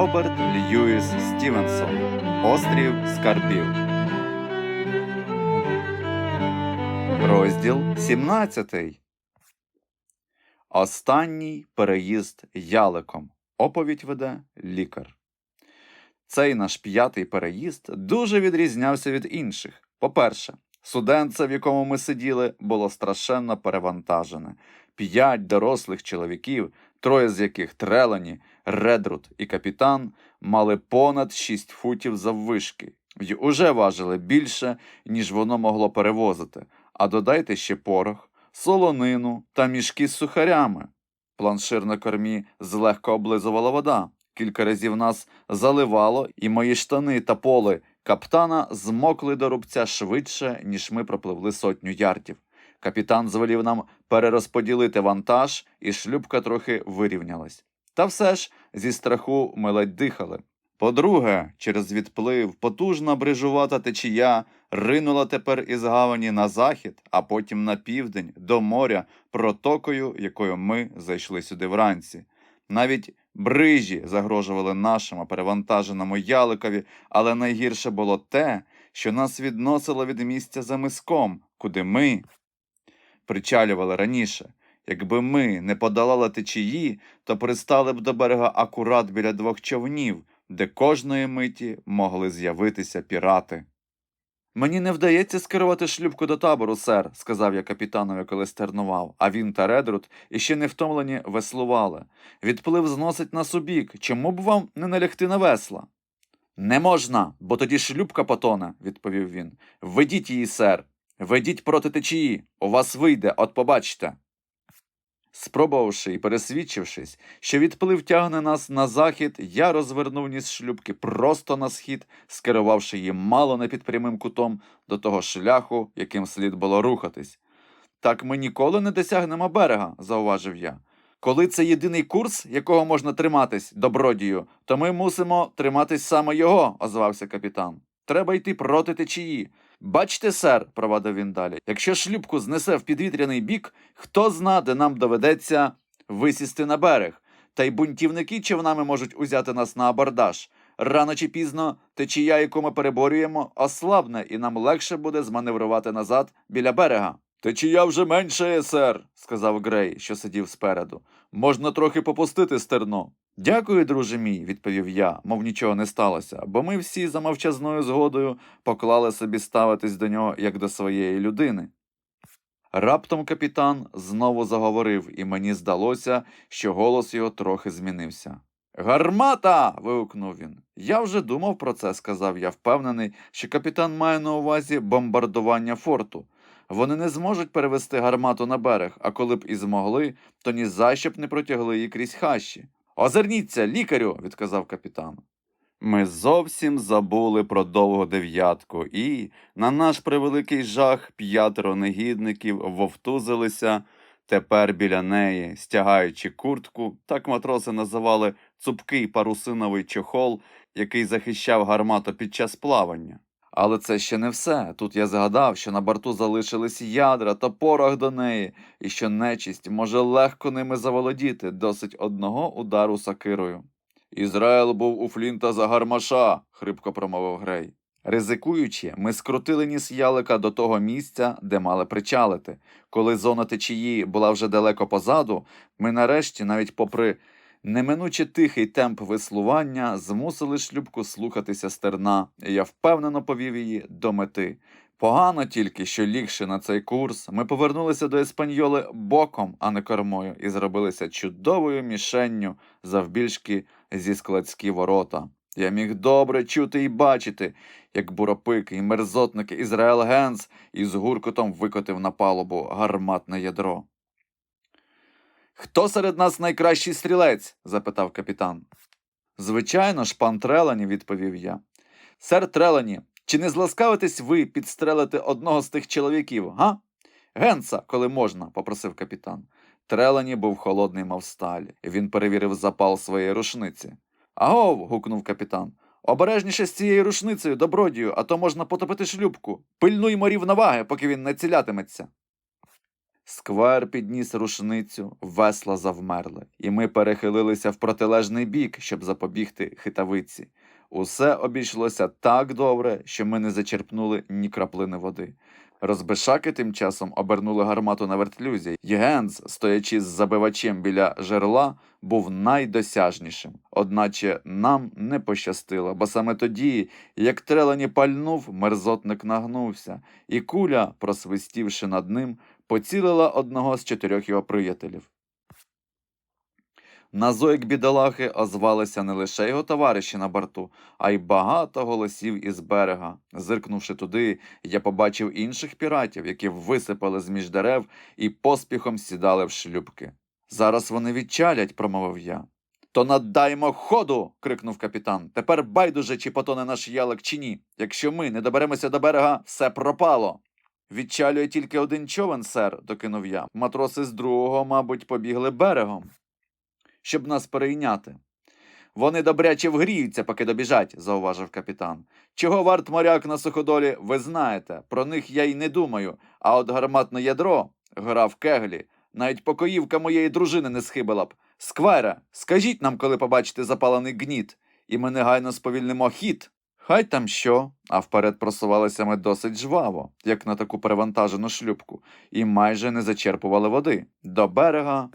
Роберт Льюіс Стівенсон Острів Скарбів. Розділ 17. Останній переїзд яликом. Оповідь веде лікар. Цей наш п'ятий переїзд дуже відрізнявся від інших. По-перше, суденце, в якому ми сиділи, було страшенно перевантажене. П'ять дорослих чоловіків, троє з яких трелані, редрут і капітан, мали понад шість футів заввишки й уже важили більше, ніж воно могло перевозити. А додайте ще порох, солонину та мішки з сухарями. Планшир на кормі злегка облизувала вода. Кілька разів нас заливало, і мої штани та поли каптана змокли до рубця швидше, ніж ми пропливли сотню ярдів. Капітан звелів нам перерозподілити вантаж, і шлюбка трохи вирівнялась. Та все ж зі страху ми ледь дихали. По-друге, через відплив потужна брижувата течія ринула тепер із гавані на захід, а потім на південь до моря протокою, якою ми зайшли сюди вранці. Навіть брижі загрожували нашому перевантаженому яликові, але найгірше було те, що нас відносило від місця за миском, куди ми причалювали раніше. Якби ми не подолали течії, то пристали б до берега акурат біля двох човнів, де кожної миті могли з'явитися пірати. Мені не вдається скерувати шлюбку до табору, сер, сказав я капітанові, коли стернував, а він та Редрут іще не втомлені веслували. Відплив зносить нас у бік. Чому б вам не налягти на весла? Не можна, бо тоді шлюбка потоне, відповів він. Ведіть її, сер. Ведіть проти течії. У вас вийде, от побачите. Спробувавши і пересвідчившись, що відплив тягне нас на захід, я розвернув ніс шлюбки просто на схід, скерувавши її мало не під прямим кутом до того шляху, яким слід було рухатись. Так ми ніколи не досягнемо берега, зауважив я. Коли це єдиний курс, якого можна триматись, добродію, то ми мусимо триматись саме його, озвався капітан. Треба йти проти течії. Бачте, сер, провадив він далі, якщо шлюбку знесе в підвітряний бік, хто зна, де нам доведеться висісти на берег, та й бунтівники човнами можуть узяти нас на абордаж. Рано чи пізно течія, яку ми переборюємо, ослабне, і нам легше буде зманеврувати назад біля берега. Течія вже менше, сер, сказав Грей, що сидів спереду. Можна трохи попустити стерно. Дякую, друже мій, відповів я, мов нічого не сталося, бо ми всі за мовчазною згодою поклали собі ставитись до нього як до своєї людини. Раптом капітан знову заговорив, і мені здалося, що голос його трохи змінився. Гармата. вигукнув він. Я вже думав про це, сказав я, впевнений, що капітан має на увазі бомбардування форту. Вони не зможуть перевести гармату на берег, а коли б і змогли, то ні за б не протягли її крізь хащі. Озирніться, лікарю, відказав капітан. Ми зовсім забули про довгу дев'ятку, і, на наш превеликий жах, п'ятеро негідників вовтузилися тепер біля неї, стягаючи куртку, так матроси називали цупкий парусиновий чохол, який захищав гармату під час плавання. Але це ще не все. Тут я згадав, що на борту залишились ядра та порох до неї, і що нечисть може легко ними заволодіти, досить одного удару сакирою. Ізраїл був у Флінта за гармаша, хрипко промовив Грей. Ризикуючи, ми скрутили ніс ялика до того місця, де мали причалити. Коли зона течії була вже далеко позаду, ми нарешті, навіть попри неминуче тихий темп веслування, змусили шлюбку слухатися стерна, і я впевнено повів її до мети. Погано тільки, що лігши на цей курс, ми повернулися до еспаньоли боком, а не кормою, і зробилися чудовою мішенню завбільшки зі складські ворота. Я міг добре чути і бачити, як буропик і мерзотник Ізраїл Генс із гуркотом викотив на палубу гарматне ядро. Хто серед нас найкращий стрілець? запитав капітан. Звичайно ж, пан Трелані, відповів я. Сер Трелані, чи не зласкавитесь ви підстрелити одного з тих чоловіків, га? Генса, коли можна, попросив капітан. Трелані був холодний, мов сталь, він перевірив запал своєї рушниці. Агов. гукнув капітан. Обережніше з цією рушницею, добродію, а то можна потопити шлюбку. Пильнуй морів поки він не цілятиметься. Сквер підніс рушницю, весла завмерли, і ми перехилилися в протилежний бік, щоб запобігти хитавиці. Усе обійшлося так добре, що ми не зачерпнули ні краплини води. Розбишаки тим часом обернули гармату на вертлюзі. Єгенс, стоячи з забивачем біля жерла, був найдосяжнішим. Одначе нам не пощастило, бо саме тоді, як трелені пальнув, мерзотник нагнувся, і куля, просвистівши над ним, поцілила одного з чотирьох його приятелів. На зойк бідолахи озвалися не лише його товариші на борту, а й багато голосів із берега. Зиркнувши туди, я побачив інших піратів, які висипали з-між дерев і поспіхом сідали в шлюбки. Зараз вони відчалять, промовив я. То наддаймо ходу. крикнув капітан. Тепер байдуже, чи потоне наш ялик, чи ні. Якщо ми не доберемося до берега, все пропало. Відчалює тільки один човен, сер, докинув я. Матроси з другого, мабуть, побігли берегом, щоб нас перейняти. Вони добряче вгріються, поки добіжать, зауважив капітан. Чого варт моряк на суходолі, ви знаєте. Про них я й не думаю. А от гарматне ядро гра в кеглі. Навіть покоївка моєї дружини не схибила б. Сквайре, скажіть нам, коли побачите запалений гніт, і ми негайно сповільнимо хід. Хай там що, а вперед просувалися ми досить жваво, як на таку перевантажену шлюбку, і майже не зачерпували води. До берега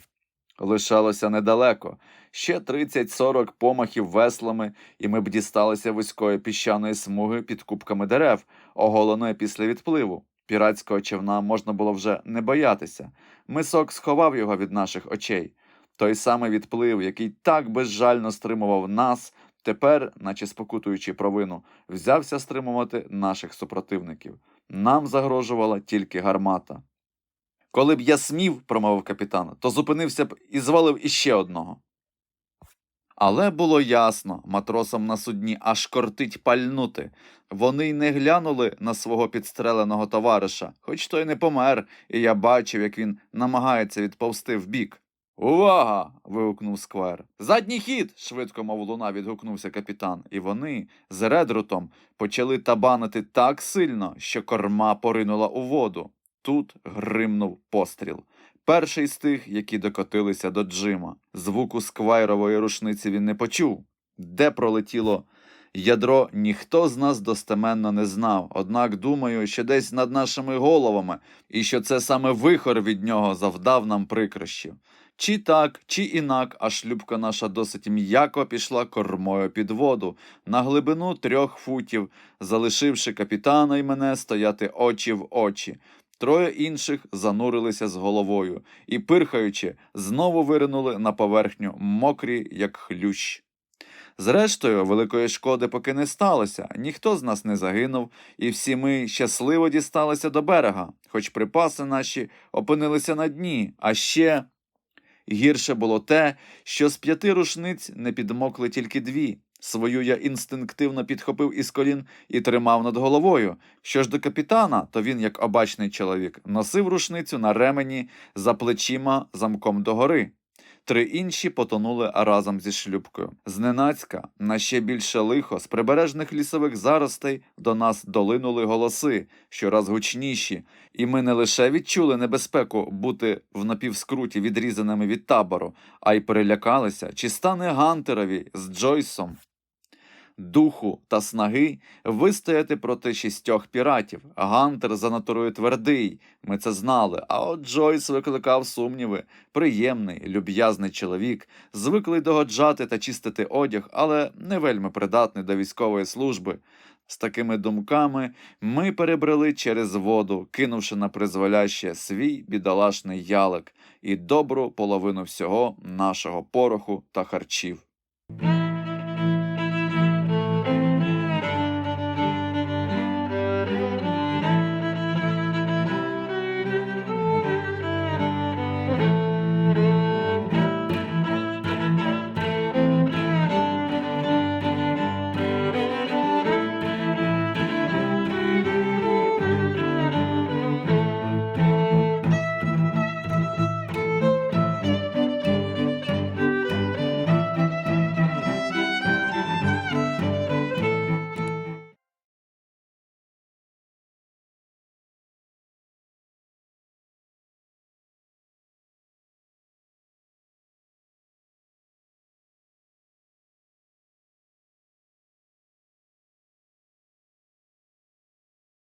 лишалося недалеко. Ще 30-40 помахів веслами, і ми б дісталися вузької піщаної смуги під кубками дерев, оголеної після відпливу. Піратського човна можна було вже не боятися. Мисок сховав його від наших очей. Той самий відплив, який так безжально стримував нас, тепер, наче спокутуючи провину, взявся стримувати наших супротивників. Нам загрожувала тільки гармата. Коли б я смів, промовив капітан, то зупинився б і звалив іще одного. Але було ясно, матросам на судні аж кортить пальнути. Вони й не глянули на свого підстреленого товариша, хоч той не помер, і я бачив, як він намагається відповсти вбік. Увага! вигукнув сквер. Задній хід. швидко, мов луна, відгукнувся капітан, і вони з редрутом почали табанити так сильно, що корма поринула у воду. Тут гримнув постріл. Перший з тих, які докотилися до Джима. Звуку сквайрової рушниці він не почув. Де пролетіло ядро, ніхто з нас достеменно не знав. Однак думаю, що десь над нашими головами, і що це саме вихор від нього завдав нам прикрощів. Чи так, чи інак, а шлюбка наша досить м'яко пішла кормою під воду на глибину трьох футів, залишивши капітана й мене стояти очі в очі. Троє інших занурилися з головою і, пирхаючи, знову виринули на поверхню, мокрі, як хлющ. Зрештою, великої шкоди поки не сталося, ніхто з нас не загинув, і всі ми щасливо дісталися до берега, хоч припаси наші опинилися на дні, а ще гірше було те, що з п'яти рушниць не підмокли тільки дві. Свою я інстинктивно підхопив із колін і тримав над головою. Що ж до капітана, то він, як обачний чоловік, носив рушницю на ремені за плечима замком догори. Три інші потонули разом зі шлюбкою. Зненацька, на ще більше лихо, з прибережних лісових заростей до нас долинули голоси, щораз гучніші, і ми не лише відчули небезпеку бути в напівскруті відрізаними від табору, а й перелякалися, чи стане Гантерові з Джойсом духу та снаги вистояти проти шістьох піратів. Гантер за натурою твердий, ми це знали. А от Джойс викликав сумніви. Приємний, люб'язний чоловік, звиклий догоджати та чистити одяг, але не вельми придатний до військової служби. З такими думками ми перебрели через воду, кинувши на призволяще свій бідолашний ялик і добру половину всього нашого пороху та харчів.